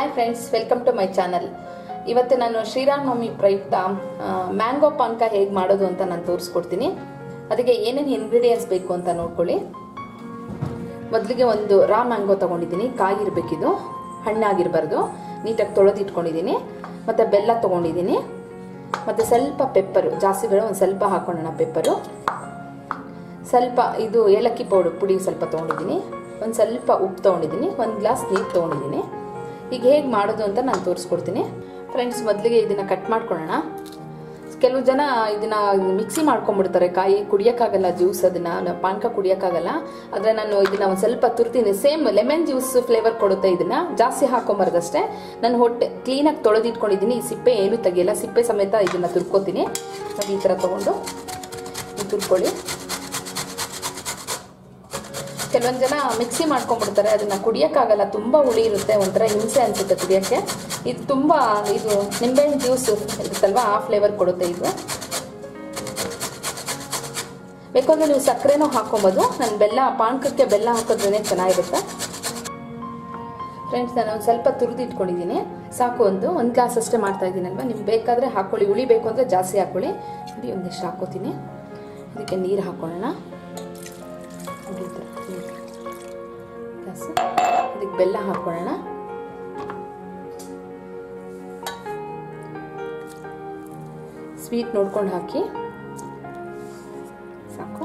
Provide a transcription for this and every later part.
Hi friends welcome to my channel ಇವತ್ತು ನಾನು ಶ್ರೀರಾಮನವಮಿ ಪ್ರಯುಕ್ತ ಮ್ಯಾಂಗೋ ಪಾನಕ ಹೇಗೆ ಮಾಡೋದು ಅಂತ ನಾನು ತೋರಿಸ್ಕೊಡ್ತೀನಿ. ಅದಕ್ಕೆ ಏನೇನು ಇಂಗ್ರೀಡಿಯೆಂಟ್ಸ್ ಬೇಕು ಅಂತ ನೋಡ್ಕೊಳ್ಳಿ. ಮೊದಲಿಗೆ ಒಂದು ರಾ ಮ್ಯಾಂಗೋ ತೊಗೊಂಡಿದ್ದೀನಿ ಕಾಯಿ ಇರಬೇಕಿದು ಹಣ್ಣಾಗಿರಬಾರ್ದು, ನೀಟಾಗಿ ತೊಳೆದಿಟ್ಕೊಂಡಿದ್ದೀನಿ, ಮತ್ತು ಬೆಲ್ಲ ತೊಗೊಂಡಿದ್ದೀನಿ, ಮತ್ತು ಸ್ವಲ್ಪ ಪೆಪ್ಪರು ಜಾಸ್ತಿ ಬೇಡ, ಒಂದು ಸ್ವಲ್ಪ ಹಾಕ್ಕೊಳ್ಳೋಣ ಪೆಪ್ಪರು ಸ್ವಲ್ಪ ಇದು ಏಲಕ್ಕಿ ಪೌಡರ್ ಪುಡಿ ಸ್ವಲ್ಪ ತೊಗೊಂಡಿದ್ದೀನಿ, ಒಂದು ಸ್ವಲ್ಪ ಉಪ್ಪು ತೊಗೊಂಡಿದ್ದೀನಿ, ಒಂದು ಗ್ಲಾಸ್ ನೀರು ತೊಗೊಂಡಿದ್ದೀನಿ. ಈಗ ಹೇಗೆ ಮಾಡೋದು ಅಂತ ನಾನು ತೋರಿಸ್ಕೊಡ್ತೀನಿ. ಫ್ರೆಂಡ್ಸ್ ಮೊದಲಿಗೆ ಇದನ್ನು ಕಟ್ ಮಾಡ್ಕೊಳ್ಳೋಣ ಕೆಲವು ಜನ ಇದನ್ನ ಮಿಕ್ಸಿ ಮಾಡ್ಕೊಂಡ್ಬಿಡ್ತಾರೆ. ಕಾಯಿ ಕುಡಿಯೋಕ್ಕಾಗಲ್ಲ ಜ್ಯೂಸ್ ಅದನ್ನ ಪಾನಕ ಕುಡಿಯೋಕ್ಕಾಗಲ್ಲ. ಆದರೆ ನಾನು ಇದನ್ನ ಒಂದು ಸ್ವಲ್ಪ ತುರ್ತೀನಿ. ಸೇಮ್ ಲೆಮನ್ ಜ್ಯೂಸ್ ಫ್ಲೇವರ್ ಕೊಡುತ್ತೆ ಇದನ್ನ. ಜಾಸ್ತಿ ಹಾಕೊಂಬಾರ್ದಷ್ಟೇ. ನಾನು ಹೊಟ್ಟೆ ಕ್ಲೀನಾಗಿ ತೊಳೆದಿಟ್ಕೊಂಡಿದ್ದೀನಿ. ಈ ಸಿಪ್ಪೆ ಏನು ತೆಗಿಯಲ್ಲ. ಸಿಪ್ಪೆ ಸಮೇತ ಇದನ್ನ ತುರ್ಕೋತೀನಿ. ಈ ಥರ ತೊಗೊಂಡು ತುರ್ಕೊಳ್ಳಿ. ಕೆಲವೊಂದು ಜನ ಮಿಕ್ಸಿ ಮಾಡ್ಕೊಂಡ್ಬಿಡ್ತಾರೆ, ಅದನ್ನ ಕುಡಿಯೋಕ್ಕಾಗಲ್ಲ, ತುಂಬ ಹುಳಿ ಇರುತ್ತೆ, ಒಂಥರ ಹಿಂಸೆ ಅನಿಸುತ್ತೆ ಕುಡಿಯೋಕ್ಕೆ ಇದು ತುಂಬ, ಇದು ನಿಂಬೆಹಣ್ಣು ಜ್ಯೂಸ್ ಇರುತ್ತಲ್ವಾ, ಆ ಫ್ಲೇವರ್ ಕೊಡುತ್ತೆ ಇದು. ಬೇಕಂದ್ರೆ ನೀವು ಸಕ್ಕರೆನೂ ಹಾಕೊಬೋದು, ನಾನು ಬೆಲ್ಲ ಪಾನಕಕ್ಕೆ ಬೆಲ್ಲ ಹಾಕೋದ್ರೇ ಚೆನ್ನಾಗಿರುತ್ತೆ. ಫ್ರೆಂಡ್ಸ್ ನಾನು ಒಂದು ಸ್ವಲ್ಪ ತುರಿದು ಇಟ್ಕೊಂಡಿದ್ದೀನಿ ಸಾಕು ಒಂದು ಒಂದು ಗ್ಲಾಸ್ ಅಷ್ಟೇ ಮಾಡ್ತಾ ಇದ್ದೀನಲ್ವ? ನಿಮ್ಗೆ ಬೇಕಾದರೆ ಹಾಕ್ಕೊಳ್ಳಿ ಹುಳಿ ಬೇಕು ಅಂದರೆ ಜಾಸ್ತಿ ಹಾಕ್ಕೊಳ್ಳಿ ಇಲ್ಲಿ ಒಂದಿಷ್ಟು ಹಾಕೋತೀನಿ. ಅದಕ್ಕೆ ನೀರು ಹಾಕೊಳ್ಳೋಣ. ಗ್ಲಾಸು. ಅದಕ್ಕೆ ಬೆಲ್ಲ ಹಾಕೊಳ್ಳೋಣ. ಸ್ವೀಟ್ ನೋಡ್ಕೊಂಡು ಹಾಕಿ. ಸಾಕು.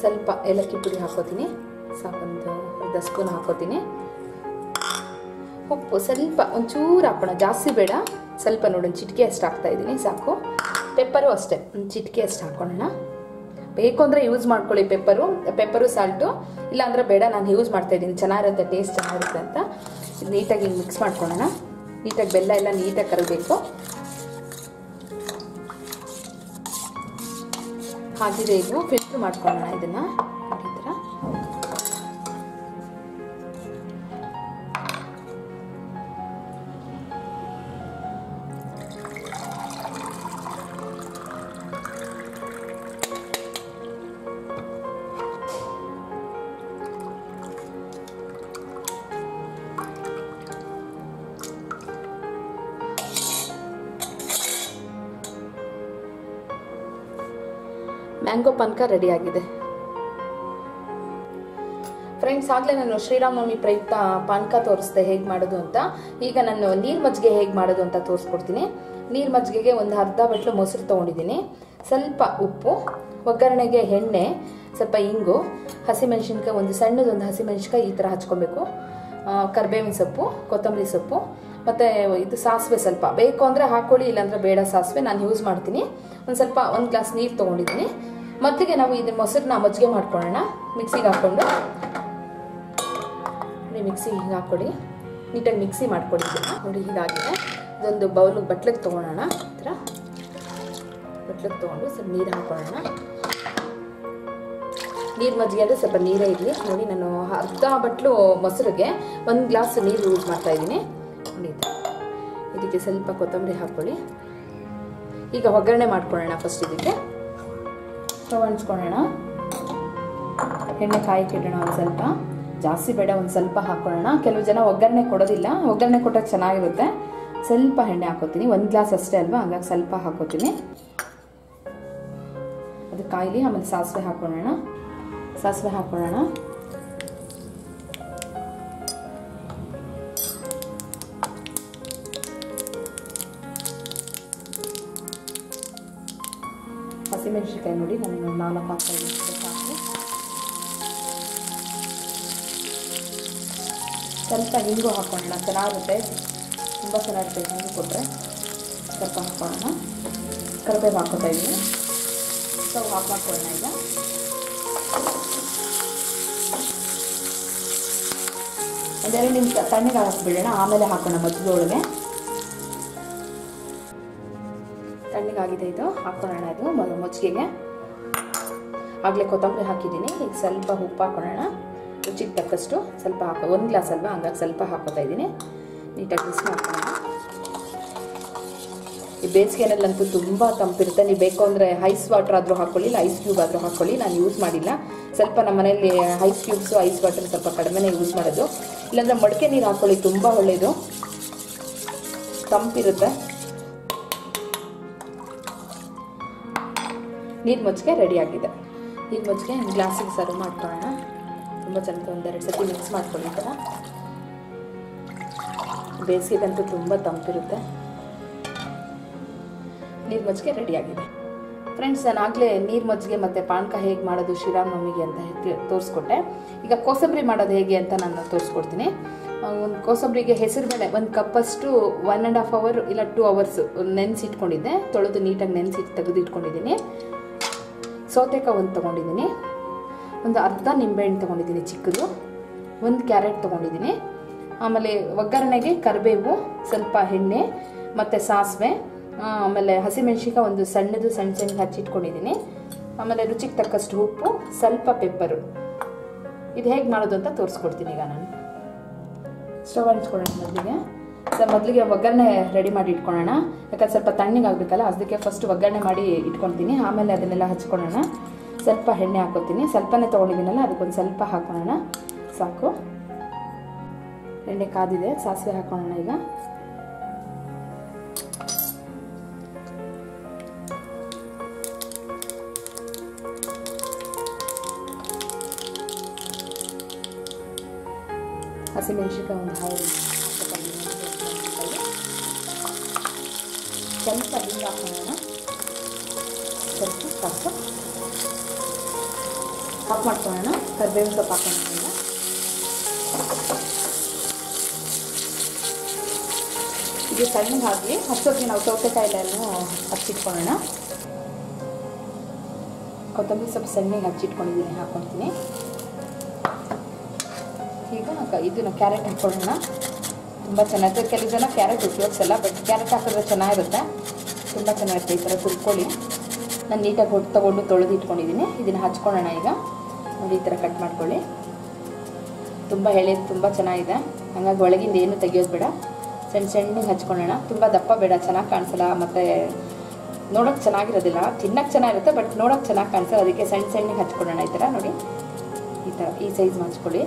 ಸ್ವಲ್ಪ ಏಲಕ್ಕಿ ಪುಡಿ ಹಾಕೋತೀನಿ. ಸಾಕೊಂದು ಅರ್ಧ ಸ್ಪೂನ್ ಹಾಕೋತೀನಿ. ಉಪ್ಪು ಸ್ವಲ್ಪ ಒಂಚೂರು ಹಾಕೋಣ. ಜಾಸ್ತಿ ಬೇಡ. ಸ್ವಲ್ಪ ನೋಡೋಣ ಚಿಟಿಕೆ ಅಷ್ಟು ಹಾಕ್ತಾ ಇದ್ದೀನಿ. ಸಾಕು. ಪೆಪ್ಪರು ಅಷ್ಟೇ. ಒಂದು ಚಿಟಿಕೆ ಅಷ್ಟು ಹಾಕೊಳ್ಳೋಣ. ಬೇಕು ಅಂದರೆ ಯೂಸ್ ಮಾಡ್ಕೊಳ್ಳಿ ಪೆಪ್ಪರು ಪೆಪ್ಪರು ಸಾಲ್ಟು ಇಲ್ಲಾಂದರೆ ಬೇಡ, ನಾನು ಯೂಸ್ ಮಾಡ್ತಾ ಇದ್ದೀನಿ. ಚೆನ್ನಾಗಿರುತ್ತೆ ಟೇಸ್ಟ್ ಚೆನ್ನಾಗಿರುತ್ತೆ ಅಂತ ನೀಟಾಗಿ ಮಿಕ್ಸ್ ಮಾಡ್ಕೊಳ್ಳೋಣ. ನೀಟಾಗಿ ಬೆಲ್ಲ ಎಲ್ಲ ನೀಟಾಗಿ ಕರಗಬೇಕು ಹಾಗಿದೆ ಇದು ಫಿಲ್ಟ್ರ್ ಮಾಡ್ಕೊಳ್ಳೋಣ ಇದನ್ನು. ಮ್ಯಾಂಗೋ ಪಾನ್ಕ ರೆಡಿ ಆಗಿದೆ ಫ್ರೆಂಡ್ಸ್, ಆಗಲೇ ನಾನು ಶ್ರೀರಾಮನವಮಿ ಪ್ರಯುಕ್ತ ಪಾನ್ಕ ತೋರಿಸ್ದೆ ಹೇಗೆ ಮಾಡೋದು ಅಂತ. ಈಗ ನಾನು ನೀರು ಮಜ್ಜಿಗೆ ಹೇಗೆ ಮಾಡೋದು ಅಂತ ತೋರಿಸ್ಕೊಡ್ತೀನಿ. ನೀರು ಮಜ್ಜಿಗೆಗೆ ಒಂದು ಅರ್ಧ ಬಟ್ಲು ಮೊಸರು ತೊಗೊಂಡಿದ್ದೀನಿ. ಸ್ವಲ್ಪ ಉಪ್ಪು, ಒಗ್ಗರಣೆಗೆ ಎಣ್ಣೆ, ಸ್ವಲ್ಪ ಇಂಗು, ಹಸಿಮೆಣ್ಸಿನ್ಕಾಯಿ, ಒಂದು ಸಣ್ಣದೊಂದು ಹಸಿಮೆಣ್ಸಿನ್ಕಾಯಿ ಈ ಥರ ಹಚ್ಕೊಬೇಕು. ಕರ್ಬೇವಿನ ಸೊಪ್ಪು, ಕೊತ್ತಂಬರಿ ಸೊಪ್ಪು ಮತ್ತು ಇದು ಸಾಸಿವೆ ಸ್ವಲ್ಪ. ಬೇಕು ಅಂದರೆ ಹಾಕ್ಕೊಳ್ಳಿ ಇಲ್ಲಾಂದರೆ ಬೇಡ ಸಾಸಿವೆ. ನಾನು ಯೂಸ್ ಮಾಡ್ತೀನಿ. ಒಂದು ಸ್ವಲ್ಪ, ಒಂದು ಗ್ಲಾಸ್ ನೀರು ತೊಗೊಂಡಿದ್ದೀನಿ. ಮೊದಲಿಗೆ ನಾವು ಇದನ್ನ ಮೊಸರನ್ನ ಮಜ್ಜಿಗೆ ಮಾಡ್ಕೊಳ್ಳೋಣ. ಮಿಕ್ಸಿಗೆ ಹಾಕ್ಕೊಂಡು. ನೋಡಿ ಮಿಕ್ಸಿ ಹಿಂಗೆ ಹಾಕ್ಕೊಡಿ. ನೀಟಾಗಿ ಮಿಕ್ಸಿ ಮಾಡ್ಕೊಡಿ ನೋಡಿ, ಹೀಗಾಗಿದೆ. ಇದೊಂದು ಬೌಲ್ ಬಟ್ಲಿಗೆ ತೊಗೊಳೋಣ ಈ ಥರ ಬಟ್ಲಿಗೆ ತೊಗೊಂಡು ಸ್ವಲ್ಪ ನೀರು ಹಾಕೊಳ್ಳೋಣ ನೀರು ಮಜ್ಜಿಗೆ ಅಂದರೆ ಸ್ವಲ್ಪ ನೀರೇ ಇರಲಿ. ನೋಡಿ, ನಾನು ಅರ್ಧ ಬಟ್ಲು ಮೊಸರಿಗೆ ಒಂದು ಗ್ಲಾಸ್ ನೀರು ಯೂಸ್ ಮಾಡ್ತಾ ಇದ್ದೀನಿ. ನೋಡಿ ಇದಕ್ಕೆ ಸ್ವಲ್ಪ ಕೊತ್ತಂಬರಿ ಹಾಕ್ಕೊಳ್ಳಿ. ಈಗ ಒಗ್ಗರಣೆ ಮಾಡ್ಕೊಳ್ಳೋಣ ಫಸ್ಟ್ ಇದಕ್ಕೆ. ಸ್ಟವ್ ಅಂಟ್ಸ್ಕೊಳ್ಳೋಣ. ಎಣ್ಣೆ ಕಾಯಿ ಇಡೋಣ ಒಂದು ಸ್ವಲ್ಪ. ಜಾಸ್ತಿ ಬೇಡ, ಒಂದು ಸ್ವಲ್ಪ ಹಾಕ್ಕೊಳ್ಳೋಣ. ಕೆಲವು ಜನ ಒಗ್ಗರಣೆ ಕೊಡೋದಿಲ್ಲ. ಒಗ್ಗರಣೆ ಕೊಟ್ಟಾಗ ಚೆನ್ನಾಗಿರುತ್ತೆ. ಸ್ವಲ್ಪ ಎಣ್ಣೆ ಹಾಕೋತೀನಿ ಒಂದು ಗ್ಲಾಸ್ ಅಷ್ಟೇ ಅಲ್ವಾ? ಹಂಗಾಗಿ ಸ್ವಲ್ಪ ಹಾಕೋತೀನಿ ಅದು ಕಾಯಿಲಿ, ಆಮೇಲೆ ಸಾಸಿವೆ ಹಾಕೊಳ್ಳೋಣ ಸಾಸಿವೆ ಹಾಕೊಳ್ಳೋಣ ಹಸಿಮೆಣಸಿನ್ಕಾಯಿ ನೋಡಿ, ನಾನು ನಾಲ್ಕು ಹಾಕ್ತಾ ಇದ್ದೀನಿ ಸಾಕು ಸ್ವಲ್ಪ ಹಿಂಗು ಹಾಕೋಣ ಚೆನ್ನಾಗಿರುತ್ತೆ. ತುಂಬ ಚೆನ್ನಾಗಿರುತ್ತೆ ಹಿಂಗು ಕೊಟ್ಟರೆ ಸ್ವಲ್ಪ ಹಾಕೋಣ ಕರಿಬೇವು ಹಾಕೋತಾ ಇದ್ದೀನಿ ಸ್ಟವ್ ಆಫ್ ಮಾಡ್ಕೊಳ್ಳೋಣ ಈಗ. ಒಂದೆರಡು ನಿಮಿಷ ತಣ್ಣಗೆ ಹಾಕ್ಬಿಡೋಣ, ಆಮೇಲೆ ಹಾಕೋಣ ಮಜ್ಜಿಗೆ ಒಳಗೆ ತಣ್ಣಗಾಗಿದೆ ಇದು. ಹಾಕೊಳ್ಳೋಣ ಇದು. ಮಜ್ಜಿಗೆಗೆ ಆಗಲೇ ಕೊತ್ತಂಬರಿ ಹಾಕಿದ್ದೀನಿ. ಈಗ ಸ್ವಲ್ಪ ಉಪ್ಪು ಹಾಕೊಳ್ಳೋಣ. ರುಚಿಗೆ ತಕ್ಕಷ್ಟು ಸ್ವಲ್ಪ ಹಾಕೋ ಒಂದು ಗ್ಲಾಸ್ ಅಲ್ವಾ? ಹಂಗಾಗಿ ಸ್ವಲ್ಪ ಹಾಕೋತಾ ಇದ್ದೀನಿ. ನೀಟಾಗಿ ಮಿಕ್ಸ್ ಮಾಡ್ಕೊಳ್ಳೋಣ. ಈ ಬೇಸಿಗೆನಲ್ಲಂತೂ ತುಂಬ ತಂಪಿರುತ್ತೆ. ನೀವು ಬೇಕು ಅಂದರೆ ಐಸ್ ವಾಟರ್ ಆದರೂ ಹಾಕ್ಕೊಳ್ಳಿ ಇಲ್ಲ ಐಸ್ ಕ್ಯೂಬ್ ಆದರೂ ಹಾಕ್ಕೊಳ್ಳಿ ನಾನು ಯೂಸ್ ಮಾಡಿಲ್ಲ. ಸ್ವಲ್ಪ ನಮ್ಮ ಮನೆಯಲ್ಲಿ ಐಸ್ ಕ್ಯೂಬ್ಸು, ಐಸ್ ವಾಟರ್ ಸ್ವಲ್ಪ ಕಡಿಮೆನೇ ಯೂಸ್ ಮಾಡೋದು. ಇಲ್ಲಾಂದರೆ ಮಡಿಕೆ ನೀರು ಹಾಕ್ಕೊಳ್ಳಿ ತುಂಬ ಒಳ್ಳೆಯದು ತಂಪಿರುತ್ತೆ. ನೀರು ಮಜ್ಜಿಗೆ ರೆಡಿ ಆಗಿದೆ. ನೀರು ಮಜ್ಜಿಗೆ ಗ್ಲಾಸಿಗೆ ಸರ್ವ್ ಮಾಡ್ಕೊಳ್ಳೋಣ. ತುಂಬ ಚೆನ್ನಾಗಿ ಒಂದೆರಡು ಸತಿ ಮಿಕ್ಸ್ ಮಾಡ್ಕೊಳ್ಳಿ ಥರ ಬೇಸಿಗೆಗಂತೂ ತುಂಬ ತಂಪಿರುತ್ತೆ ನೀರು ಮಜ್ಜಿಗೆ ರೆಡಿಯಾಗಿದೆ ಫ್ರೆಂಡ್ಸ್ ನಾನು ಆಗಲೇ ನೀರು ಮಜ್ಜಿಗೆ ಮತ್ತು ಪಾನಕ ಹೇಗೆ ಮಾಡೋದು ಶ್ರೀರಾಮನವಮಿಗೆ ಅಂತ ತೋರಿಸ್ಕೊಟ್ಟೆ. ಈಗ ಕೋಸಂಬರಿ ಮಾಡೋದು ಹೇಗೆ ಅಂತ ನಾನು ತೋರಿಸ್ಕೊಡ್ತೀನಿ. ಒಂದು ಕೋಸಂಬರಿಗೆ ಹೆಸರುಬೇಳೆ ಒಂದು ಕಪ್ಪಷ್ಟು ಒನ್ ಆ್ಯಂಡ್ ಹಾಫ್ ಅವರ್ ಇಲ್ಲ ಟೂ ಅವರ್ಸ್ ನೆನೆಸಿಟ್ಕೊಂಡಿದ್ದೆ. ತೊಳೆದು ನೀಟಾಗಿ ನೆನೆಸಿ ತೆಗೆದು ಇಟ್ಕೊಂಡಿದ್ದೀನಿ ಸೌತೆಕಾಯಿ ಒಂದು ತೊಗೊಂಡಿದ್ದೀನಿ. ಒಂದು ಅರ್ಧ ನಿಂಬೆಹಣ್ಣು ತೊಗೊಂಡಿದ್ದೀನಿ ಚಿಕ್ಕದು, ಒಂದು ಕ್ಯಾರೆಟ್ ತೊಗೊಂಡಿದ್ದೀನಿ. ಆಮೇಲೆ ಒಗ್ಗರಣೆಗೆ ಕರಿಬೇವು, ಸ್ವಲ್ಪ ಎಣ್ಣೆ, ಮತ್ತು ಸಾಸಿವೆ ಆಮೇಲೆ ಹಸಿಮೆಣ್ಸಿಕಾಯಿ ಒಂದು ಸಣ್ಣದು ಸಣ್ಣ ಸಣ್ಣ ಹಚ್ಚಿಟ್ಕೊಂಡಿದ್ದೀನಿ ಆಮೇಲೆ ರುಚಿಗೆ ತಕ್ಕಷ್ಟು ಉಪ್ಪು, ಸ್ವಲ್ಪ ಪೆಪ್ಪರು. ಇದು ಹೇಗೆ ಮಾಡೋದು ಅಂತ ತೋರಿಸ್ಕೊಡ್ತೀನಿ ಈಗ ನಾನು. ಸ್ಟವ್ ಹಂಚ್ಕೊಳ್ಳೋಣ ಮೊದಲಿಗೆ. ಸರ್, ಮೊದಲಿಗೆ ಒಗ್ಗರಣೆ ರೆಡಿ ಮಾಡಿ ಇಟ್ಕೊಳ್ಳೋಣ. ಯಾಕಂದ್ರೆ ಸ್ವಲ್ಪ ತಣ್ಣಗೆ ಆಗಬೇಕಲ್ಲ, ಅದಕ್ಕೆ ಫಸ್ಟ್ ಒಗ್ಗರಣೆ ಮಾಡಿ ಇಟ್ಕೊಳ್ತೀನಿ. ಆಮೇಲೆ ಅದನ್ನೆಲ್ಲ ಹಚ್ಕೊಳ್ಳೋಣ. ಸ್ವಲ್ಪ ಎಣ್ಣೆ ಹಾಕೋತೀನಿ. ಸ್ವಲ್ಪನೇ ತೊಗೊಂಡಿದ್ದೀನಲ್ಲ, ಅದಕ್ಕೊಂದು ಸ್ವಲ್ಪ ಹಾಕೊಳ್ಳೋಣ ಸಾಕು. ಎಣ್ಣೆ ಕಾದಿದೆ, ಸಾಸಿವೆ ಹಾಕೊಳ್ಳೋಣ ಈಗ. ಹಸಿಮೆಣಸಿನ್ಕಾಯಿ ಒಂದು ಹಾಲು. ಸ್ವಲ್ಪ ಹಿಂಗೆ ಹಾಕೋಣ ಸ್ವಲ್ಪ ಕಸ ಹಾಕಿ ಮಾಡ್ಕೊಳ್ಳೋಣ ಕರಿಬೇವಿನ ಸೊಪ್ಪು ಹಾಕೋಣ ಇದು ಸಣ್ಣಗೆ ಹಾಕಿ ಹಚ್ಚೋಗಿ ನಾವು ಸೌತೆಕಾಯಿಲೆಲ್ಲೂ ಹಚ್ಚಿಟ್ಕೊಳ್ಳೋಣ. ಕೊತ್ತಂಬರಿ ಸ್ವಲ್ಪ ಸಣ್ಣಗೆ ಹಚ್ಚಿಟ್ಕೊಂಡಿದ್ದೀನಿ ಹಾಕ್ಕೊಳ್ತೀನಿ ಈಗ ಇದನ್ನು ಕ್ಯಾರೆಟ್ ಹಾಕ್ಕೊಳ್ಳೋಣ. ತುಂಬ ಚೆನ್ನಾಗಿರುತ್ತೆ ಕೆಲವು ಜನ ಕ್ಯಾರೆಟ್ ಉಪಯೋಗಿಸಲ್ಲ ಬಟ್ ಕ್ಯಾರೆಟ್ ಹಾಕಿದ್ರೆ ಚೆನ್ನಾಗಿರುತ್ತೆ. ತುಂಬ ಚೆನ್ನಾಗಿರುತ್ತೆ ಈ ಥರ ತುರ್ಕೊಳ್ಳಿ ನಾನು ನೀಟಾಗಿ ಹೊಟ್ಟು ತೊಗೊಂಡು ತೊಳೆದು ಇಟ್ಕೊಂಡಿದ್ದೀನಿ ಇದನ್ನು ಹಚ್ಕೊಳ್ಳೋಣ ಈಗ. ನೋಡಿ ಈ ಥರ ಕಟ್ ಮಾಡ್ಕೊಳ್ಳಿ. ತುಂಬ ಎಳೆ, ತುಂಬ ಚೆನ್ನಾಗಿದೆ. ಹಾಗಾಗಿ ಒಳಗಿಂದ ಏನು ತೆಗಿಯೋದು ಬೇಡ ಸಣ್ಣ ಸಣ್ಣಗೆ ಹಚ್ಕೊಳ್ಳೋಣ. ತುಂಬ ದಪ್ಪ ಬೇಡ, ಚೆನ್ನಾಗಿ ಕಾಣಿಸಲ್ಲ. ಮತ್ತು ನೋಡೋಕೆ ಚೆನ್ನಾಗಿರೋದಿಲ್ಲ. ತಿನ್ನಕ್ಕೆ ಚೆನ್ನಾಗಿರುತ್ತೆ ಬಟ್ ನೋಡೋಕೆ ಚೆನ್ನಾಗಿ ಕಾಣಿಸಲ್ಲ. ಅದಕ್ಕೆ ಸಣ್ಣ ಸಣ್ಣಗೆ ಹಚ್ಕೊಳ್ಳೋಣ ಈ ಥರ ನೋಡಿ. ಈ ಥರ, ಈ ಸೈಜ್ ಹಚ್ಕೊಳ್ಳಿ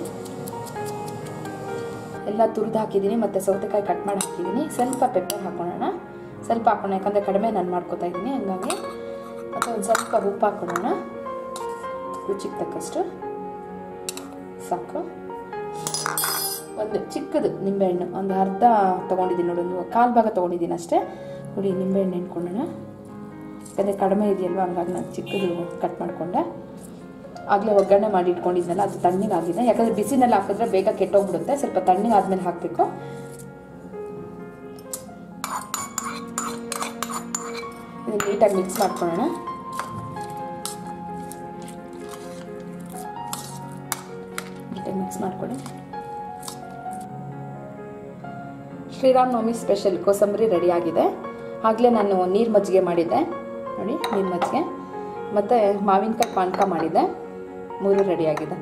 ಎಲ್ಲ ತುರಿದು ಹಾಕಿದ್ದೀನಿ, ಮತ್ತು ಸೌತೆಕಾಯಿ ಕಟ್ ಮಾಡಿ ಹಾಕಿದ್ದೀನಿ. ಸ್ವಲ್ಪ ಪೆಪ್ಪರ್ ಹಾಕೊಳ್ಳೋಣ ಸ್ವಲ್ಪ ಹಾಕೋಣ, ಯಾಕಂದರೆ ಕಡಿಮೆ ನಾನು ಮಾಡ್ಕೊತಾ ಇದ್ದೀನಿ, ಹಂಗಾಗಿ. ಮತ್ತು ಒಂದು ಸ್ವಲ್ಪ ಉಪ್ಪು ಹಾಕೊಳ್ಳೋಣ ರುಚಿಗೆ ತಕ್ಕಷ್ಟು. ಸಾಕು. ಒಂದು ಚಿಕ್ಕದು ನಿಂಬೆಹಣ್ಣು, ಒಂದು ಅರ್ಧ ತೊಗೊಂಡಿದ್ದೀನಿ ನೋಡಿ, ಒಂದು ಕಾಲು ಭಾಗ ತೊಗೊಂಡಿದ್ದೀನಿ ಅಷ್ಟೇ. ನೋಡಿ, ನಿಂಬೆಹಣ್ಣು ಹಿಂಡ್ಕೊಂಡೋಣ ಯಾಕಂದರೆ ಕಡಿಮೆ ಇದೆಯಲ್ವ, ಹಂಗಾಗಿ ನಾನು ಚಿಕ್ಕದು ಕಟ್ ಮಾಡಿಕೊಂಡೆ. ಆಗಲೇ ಒಗ್ಗರಣೆ ಮಾಡಿ ಇಟ್ಕೊಂಡಿದ್ನಲ್ಲ, ಅದು ತಣ್ಣಗಾಗಿದೆ ಯಾಕಂದರೆ ಬಿಸಿನಲ್ಲಿ ಹಾಕಿದ್ರೆ ಬೇಗ ಕೆಟ್ಟೋಗ್ಬಿಡುತ್ತೆ. ಸ್ವಲ್ಪ ತಣ್ಣಗಾದ್ಮೇಲೆ ಹಾಕಬೇಕು. ಇದು ನೀಟಾಗಿ ಮಿಕ್ಸ್ ಮಾಡ್ಕೊಳ್ಳೋಣ. ನೀಟಾಗಿ ಮಿಕ್ಸ್ ಮಾಡ್ಕೊಳ್ಳಿ. ಶ್ರೀರಾಮನವಮಿ ಸ್ಪೆಷಲ್ ಕೋಸಂಬರಿ ರೆಡಿ ಆಗಿದೆ. ಆಗಲೇ ನಾನು ನೀರು ಮಜ್ಜಿಗೆ ಮಾಡಿದ್ದೆ. ನೋಡಿ, ನೀರು ಮಜ್ಜಿಗೆ. ಮತ್ತು ಮಾವಿನಕಾಯಿ ಪಾನಕ ಮಾಡಿದ್ದೆ. ಮೂರು ರೆಡಿಯಾಗಿದೆ